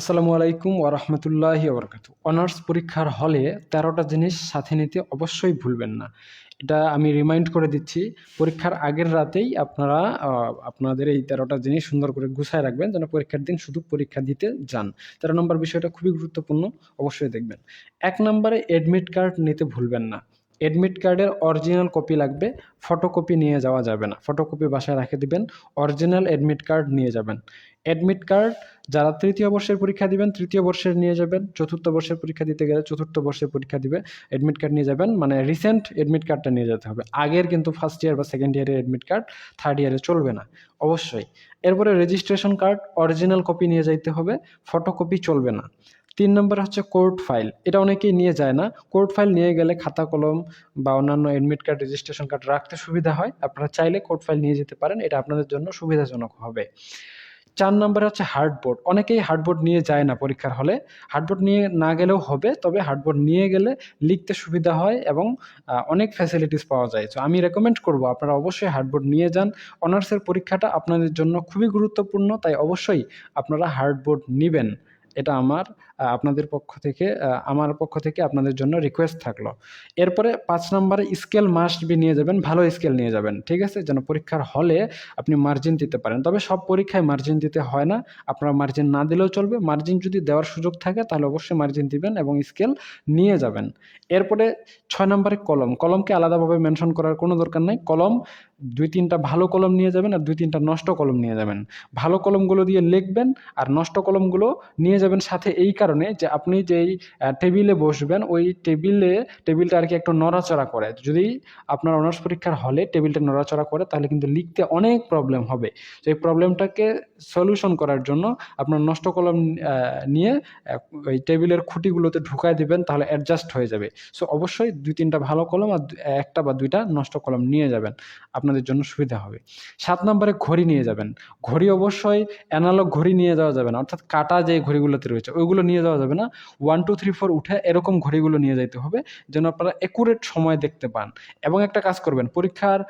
আসসালামু আলাইকুম ওরহমতুল্লাহ বরকাতু অনার্স পরীক্ষার হলে তেরোটা জিনিস সাথে নিতে অবশ্যই ভুলবেন না। এটা আমি রিমাইন্ড করে দিচ্ছি। পরীক্ষার আগের রাতেই আপনারা আপনাদের এই তেরোটা জিনিস সুন্দর করে গুছায় রাখবেন যেন পরীক্ষার দিন শুধু পরীক্ষা দিতে যান। তেরো নম্বর বিষয়টা খুবই গুরুত্বপূর্ণ, অবশ্যই দেখবেন। এক নম্বরে অ্যাডমিট কার্ড নিতে ভুলবেন না। অ্যাডমিট কার্ডের অরিজিনাল কপি লাগবে ফটোকপি নিয়ে যাওয়া যাবে না। ফটোকপি বাসায় রেখে দিবেন অরিজিনাল অ্যাডমিট কার্ড নিয়ে যাবেন। অ্যাডমিট কার্ড যারা তৃতীয় বর্ষের পরীক্ষা দিবেন, তৃতীয় বর্ষের নিয়ে যাবেন, চতুর্থ বর্ষের পরীক্ষা দিতে গেলে চতুর্থ বর্ষের পরীক্ষা দিবে অ্যাডমিট কার্ড নিয়ে যাবেন মানে রিসেন্ট অ্যাডমিট কার্ডটা নিয়ে যেতে হবে। আগের কিন্তু ফার্স্ট ইয়ার বা সেকেন্ড ইয়ারের অ্যাডমিট কার্ড থার্ড ইয়ারে চলবে না। অবশ্যই। এরপরে রেজিস্ট্রেশন কার্ড অরিজিনাল কপি নিয়ে যাইতে হবে ফটোকপি চলবে না। তিন নম্বর হচ্ছে কোর্ট ফাইল। এটা অনেকেই নিয়ে যায় না। কোর্ট ফাইল নিয়ে গেলে খাতা, কলম বা অন্যান্য অ্যাডমিট কার্ড রেজিস্ট্রেশন কার্ড রাখতে সুবিধা হয়। আপনারা চাইলে কোর্ট ফাইল নিয়ে যেতে পারেন। এটা আপনাদের জন্য সুবিধাজনক হবে। চার নম্বরে হচ্ছে হার্ডবোর্ড অনেকেই হার্ডবোর্ড নিয়ে যায় না পরীক্ষার হলে। হার্ডবোর্ড নিয়ে না গেলেও হবে, তবে হার্ডবোর্ড নিয়ে গেলে লিখতে সুবিধা হয় এবং অনেক ফ্যাসিলিটিস পাওয়া যায়। তো আমি রেকমেন্ড করব, আপনারা অবশ্যই হার্ডবোর্ড নিয়ে যান। অনার্সের পরীক্ষাটা আপনাদের জন্য খুবই গুরুত্বপূর্ণ, তাই অবশ্যই আপনারা হার্ডবোর্ড নেবেন। এটা আমার আপনাদের পক্ষ থেকে আমার পক্ষ থেকে আপনাদের জন্য রিকোয়েস্ট থাকল। এরপরে পাঁচ নম্বরে স্কেল মাস্ট বি নিয়ে যাবেন, ভালো স্কেল নিয়ে যাবেন, ঠিক আছে? যেন পরীক্ষার হলে আপনি মার্জিন দিতে পারেন। তবে সব পরীক্ষায় মার্জিন দিতে হয় না। আপনারা মার্জিন না দিলেও চলবে। মার্জিন যদি দেওয়ার সুযোগ থাকে, তাহলে অবশ্যই মার্জিন দিবেন এবং স্কেল নিয়ে যাবেন। এরপরে ছয় নম্বরে কলম। কলমকে আলাদাভাবে মেনশন করার কোনো দরকার নাই। কলম, দুই তিনটা ভালো কলম নিয়ে যাবেন আর দুই তিনটা নষ্ট কলম নিয়ে যাবেন। ভালো কলমগুলো দিয়ে লিখবেন আর নষ্ট কলমগুলো নিয়ে যাবেন সাথে এই কারণে যে আপনি যেই টেবিলে বসবেন, ওই টেবিলে, টেবিলটা আর কি একটু নড়াচড়া করে। যদি আপনার অনার্স পরীক্ষার হলে টেবিলটা নড়াচড়া করে, তাহলে কিন্তু লিখতে অনেক প্রবলেম হবে। তো এই প্রবলেমটাকে সলিউশন করার জন্য আপনার নষ্ট কলম নিয়ে ওই টেবিলের খুঁটিগুলোতে ঢুকায় দিবেন, তাহলে অ্যাডজাস্ট হয়ে যাবে। সো অবশ্যই দুই তিনটা ভালো কলম আর একটা বা দুইটা নষ্ট কলম নিয়ে যাবেন। আপনাদের জন্য সুবিধা হবে। সাত নম্বরে ঘড়ি নিয়ে যাবেন। ঘড়ি অবশ্যই অ্যানালগ ঘড়ি নিয়ে যাওয়া যাবে না। অর্থাৎ কাটা যে ঘড়িগুলোতে রয়েছে, ওইগুলো নিয়ে যাওয়া যাবে না। ওয়ান টু থ্রি ফোর উঠে এরকম ঘড়িগুলো নিয়ে যাইতে হবে যেন আপনারা একুরেট সময় দেখতে পান। এবং একটা কাজ করবেন, পরীক্ষার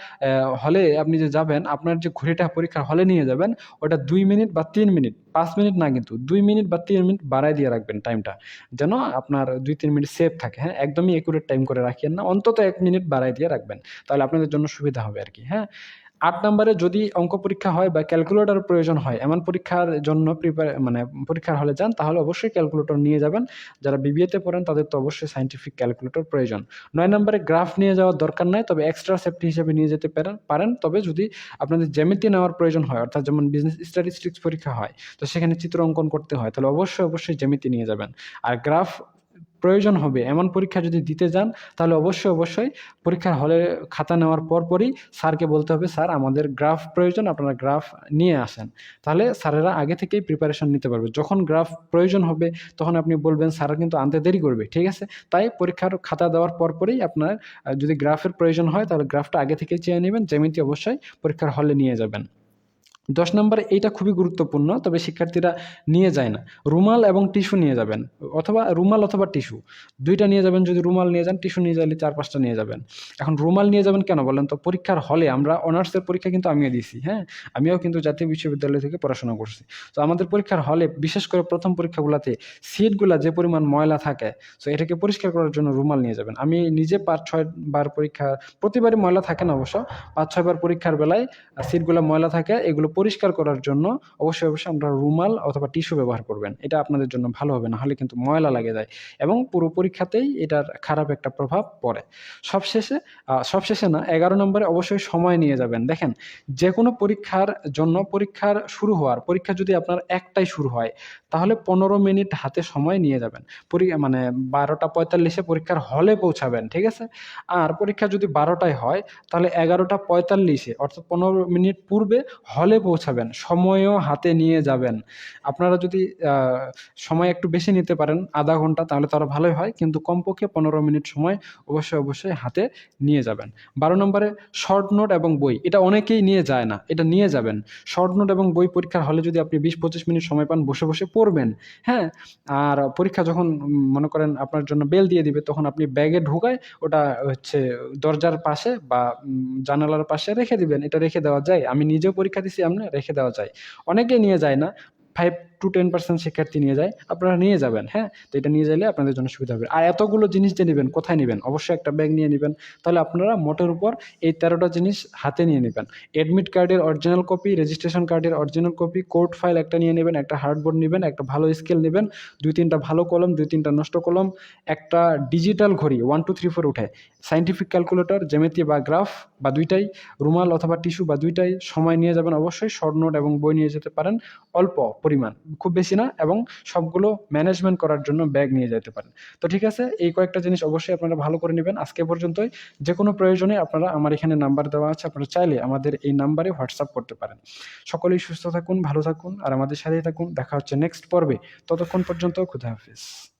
হলে আপনি যে যাবেন, আপনার যে ঘড়িটা পরীক্ষার হলে নিয়ে যাবেন, ওটা দুই মিনিট বা তিন মিনিট, পাঁচ মিনিট না কিন্তু, দুই মিনিট বা তিন মিনিট বাড়ায় দিয়ে রাখবেন টাইমটা যেন আপনার দুই, তিন মিনিট সেভ থাকে হ্যাঁ? একদমই একুরেট টাইম করে রাখিয়েন না, অন্তত এক মিনিট বাড়ায় দিয়ে রাখবেন। তাহলে আপনাদের জন্য সুবিধা হবে আর কি হ্যাঁ? আট নম্বরে যদি অঙ্ক পরীক্ষা হয় বা ক্যালকুলেটর প্রয়োজন হয়, এমন পরীক্ষার জন্য প্রিপার মানে পরীক্ষার হলে যান, তাহলে অবশ্যই ক্যালকুলেটর নিয়ে যাবেন। যারা বিবিএতে পড়েন, তাদের তো অবশ্যই সাইন্টিফিক ক্যালকুলেটর প্রয়োজন। নয় নম্বরে গ্রাফ নিয়ে যাওয়ার দরকার নাই, তবে এক্সট্রা সেফটি হিসেবে নিয়ে যেতে পারেন পারেন। তবে যদি আপনাদের জ্যামিতি নেওয়ার প্রয়োজন হয়, অর্থাৎ যেমন বিজনেস স্ট্যাটিস্টিক্স পরীক্ষা হয়, তো সেখানে চিত্র অঙ্কন করতে হয়, তাহলে অবশ্যই অবশ্যই জ্যামিতি নিয়ে যাবেন। আর গ্রাফ প্রয়োজন হবে। এমন পরীক্ষা যদি দিতে যান, তাহলে অবশ্যই অবশ্যই পরীক্ষার হলে খাতা নেওয়ার পরপরই স্যারকে বলতে হবে, স্যার, আমাদের গ্রাফ প্রয়োজন, আপনারা গ্রাফ নিয়ে আসেন। তাহলে স্যারেরা আগে থেকেই প্রিপারেশন নিতে পারবে। যখন গ্রাফ প্রয়োজন হবে, তখন আপনি বলবেন, স্যার কিন্তু আনতে দেরি করবে। ঠিক আছে? তাই পরীক্ষার খাতা দেওয়ার পরপরই আপনার যদি গ্রাফের প্রয়োজন হয়, তাহলে গ্রাফটা আগে থেকেই চেয়ে নেবেন। জ্যামিতি অবশ্যই পরীক্ষার হলে নিয়ে যাবেন। দশ নম্বরে এইটা খুবই গুরুত্বপূর্ণ, তবে শিক্ষার্থীরা নিয়ে যায় না। রুমাল এবং টিস্যু নিয়ে যাবেন, অথবা রুমাল অথবা টিস্যু। দুইটা নিয়ে যাবেন, যদি রুমাল নিয়ে যান, টিস্যু নিয়ে যাইলে চার পাঁচটা নিয়ে যাবেন। এখন রুমাল নিয়ে যাবেন কেন বলেন তো? পরীক্ষার হলে আমরা অনার্সের পরীক্ষা কিন্তু আমিও দিয়েছি হ্যাঁ? আমিও কিন্তু জাতীয় বিশ্ববিদ্যালয় থেকে পড়াশোনা করছি। তো আমাদের পরীক্ষার হলে বিশেষ করে প্রথম পরীক্ষাগুলোতে সিটগুলা যে পরিমাণ ময়লা থাকে সো এটাকে পরিষ্কার করার জন্য রুমাল নিয়ে যাবেন। আমি নিজে পাঁচ ছয় বার পরীক্ষা, প্রতিবারই ময়লা থাকে না অবশ্য, পাঁচ ছয়বার পরীক্ষার বেলায় সিটগুলো ময়লা থাকে, এগুলো পরিষ্কার করার জন্য অবশ্যই অবশ্যই আমরা রুমাল অথবা টিস্যু ব্যবহার করবেন। এটা আপনাদের জন্য ভালো হবে না হলে কিন্তু ময়লা লাগে যায় এবং পুরো পরীক্ষাতেই এটার খারাপ একটা প্রভাব পড়ে। সবশেষে সবশেষে না, এগারো নম্বরে অবশ্যই সময় নিয়ে যাবেন। দেখেন যে কোনো পরীক্ষার জন্য পরীক্ষার শুরু হওয়ার, পরীক্ষা যদি আপনার একটাই শুরু হয়, তাহলে পনেরো মিনিট হাতে সময় নিয়ে যাবেন। মানে বারোটা পঁয়তাল্লিশে পরীক্ষার হলে পৌঁছাবেন, ঠিক আছে? আর পরীক্ষা যদি বারোটায় হয়, তাহলে এগারোটা পঁয়তাল্লিশে, অর্থাৎ পনেরো মিনিট পূর্বে হলে পৌঁছাবেন, সময়ও হাতে নিয়ে যাবেন। আপনারা যদি সময় একটু বেশি নিতে পারেন, আধা ঘণ্টা, তাহলে তো আরও ভালোই হয়, কিন্তু কমপক্ষে পনেরো মিনিট সময় অবশ্যই অবশ্যই হাতে নিয়ে যাবেন। বারো নম্বরে শর্ট নোট এবং বই, এটা অনেকেই নিয়ে যায় না, এটা নিয়ে যাবেন। শর্ট নোট এবং বই পরীক্ষার হলে যদি আপনি বিশ পঁচিশ মিনিট সময় পান, বসে বসে পড়বেন হ্যাঁ? আর পরীক্ষা যখন মনে করেন আপনার জন্য বেল দিয়ে দিবে, তখন আপনি ব্যাগে ঢুকায় ওটা হচ্ছে দরজার পাশে বা জানালার পাশে রেখে দিবেন, এটা রেখে দেওয়া যায়। আমি নিজেও পরীক্ষা দিছি এমনি রেখে দেওয়া যায়। অনেকে নিয়ে যায় না। ফাইভ টু টেন পার্সেন্ট শিক্ষার্থী নিয়ে যায়, আপনারা নিয়ে যাবেন হ্যাঁ? তো এটা নিয়ে যাইলে আপনাদের জন্য সুবিধা হবে। আর এতগুলো জিনিস যে নেবেন, কোথায় নেবেন? অবশ্যই একটা ব্যাগ নিয়ে নেবেন। তাহলে আপনারা মোটের উপর এই তেরোটা জিনিস হাতে নিয়ে নেবেন। অ্যাডমিট কার্ডের অরিজিনাল কপি রেজিস্ট্রেশন কার্ডের অরিজিনাল কপি কোর্ট ফাইল একটা নিয়ে নেবেন, একটা হার্ডবোর্ড নেবেন, একটা ভালো স্কেল নেবেন, দুই তিনটা ভালো কলম, দুই তিনটা নষ্ট কলম, একটা ডিজিটাল ঘড়ি ওয়ান টু থ্রি ফোর উঠে সাইন্টিফিক ক্যালকুলেটর জ্যামিতি বা গ্রাফ বা দুইটাই, রুমাল অথবা টিস্যু বা দুইটাই সময় নিয়ে যাবেন অবশ্যই শর্ট নোট এবং বই নিয়ে যেতে পারেন, অল্প পরিমাণ। খুব বেশি না এবং সবগুলো ম্যানেজমেন্ট করার জন্য ব্যাগ নিয়ে যেতে পারেন। তো ঠিক আছে, এই কয়েকটা জিনিস অবশ্যই আপনারা ভালো করে নেবেন। আজকে পর্যন্তই। যে কোনো প্রয়োজনে আপনারা আমার এখানে নাম্বার দেওয়া আছে, আপনারা চাইলে আমাদের এই নাম্বারে হোয়াটসঅ্যাপ করতে পারেন। সকলেই সুস্থ থাকুন, ভালো থাকুন, আর আমাদের সাথেই থাকুন। দেখা হচ্ছে নেক্সট পর্বে। ততক্ষণ পর্যন্ত খুদা হাফিজ।